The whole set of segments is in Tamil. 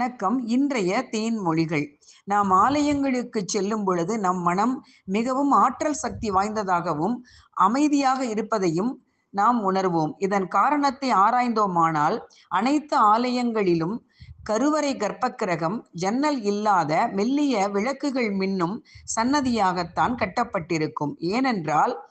வணக்கம். இன்றைய தேன்மொழிகள். நாம் ஆலயங்களுக்கு செல்லும் பொழுது நம் மனம் மிகவும் ஆற்றல் சக்தி வாய்ந்ததாகவும் அமைதியாக இருப்பதையும் நாம் உணர்வோம். இதன் காரணத்தை ஆராய்ந்தோமானால் அனைத்து ஆலயங்களிலும் கருவறை கர்ப்பக்கிரகம் ஜன்னல் இல்லாத மெல்லிய விளக்குகள் மின்னும் சன்னதியாகத்தான் கட்டப்பட்டிருக்கும். ஏனென்றால்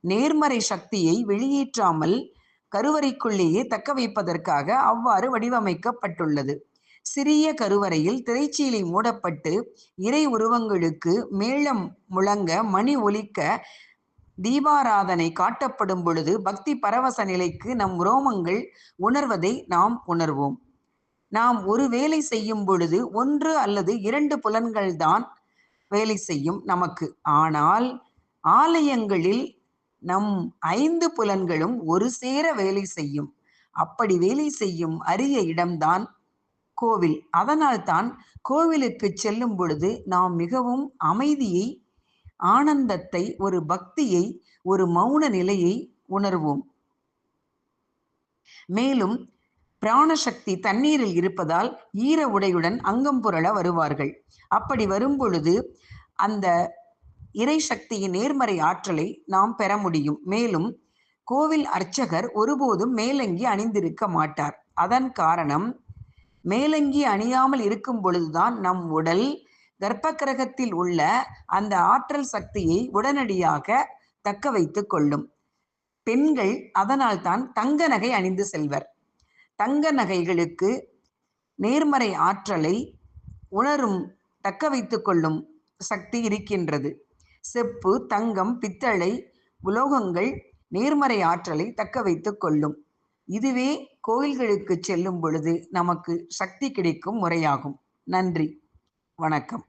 நேர்மறை சக்தியை வெளியேற்றாமல் கருவறைக்குள்ளேயே தக்க வைப்பதற்காக அவ்வாறு வடிவமைக்கப்பட்டுள்ளது. சிறிய கருவறையில் திரைச்சீலை மூடப்பட்டு இறை உருவங்களுக்கு மேளம் முழங்க மணி ஒலிக்க தீபாராதனை காட்டப்படும் பொழுது பக்தி பரவச நிலைக்கு நம் ரோமங்கள் உணர்வதை நாம் உணர்வோம். நாம் ஒரு வேலை செய்யும் பொழுது ஒன்று அல்லது இரண்டு புலன்கள் தான் வேலை செய்யும் நமக்கு. ஆனால் ஆலயங்களில் நம் ஐந்து புலன்களும் ஒரு சேர வேலை செய்யும். அப்படி வேலை செய்யும் அரிய இடம்தான் கோவில். அதனால்தான் கோவிலுக்கு செல்லும் பொழுது நாம் மிகவும் அமைதியை ஆனந்தத்தை ஒரு பக்தியை ஒரு மௌன நிலையை உணர்வோம். மேலும் பிராணசக்தி தண்ணீரில் இருப்பதால் ஈர உடையுடன் அங்கம் புரள வருவார்கள். அப்படி வரும் பொழுது அந்த இறை சக்தியின் நேர்மறை ஆற்றலை நாம் பெற முடியும். மேலும் கோவில் அர்ச்சகர் ஒருபோதும் மேலங்கி அணிந்திருக்க மாட்டார். அதன் காரணம் மேலங்கி அணியாமல் இருக்கும் பொழுதுதான் நம் உடல் கர்ப்பகிரகத்தில் உள்ள அந்த ஆற்றல் சக்தியை உடனடியாக தக்க வைத்துக் கொள்ளும். பெண்கள் அதனால் தான் தங்க நகை அணிந்து செல்வர். தங்க நகைகளுக்கு நேர்மறை ஆற்றலை உணரும் தக்க வைத்துக் கொள்ளும் சக்தி இருக்கின்றது. செப்பு தங்கம் பித்தளை உலோகங்கள் நேர்மறை ஆற்றலை தக்க வைத்துக் கொள்ளும். இதுவே கோயில்களுக்கு செல்லும் பொழுது நமக்கு சக்தி கிடைக்கும் முறையாகும். நன்றி. வணக்கம்.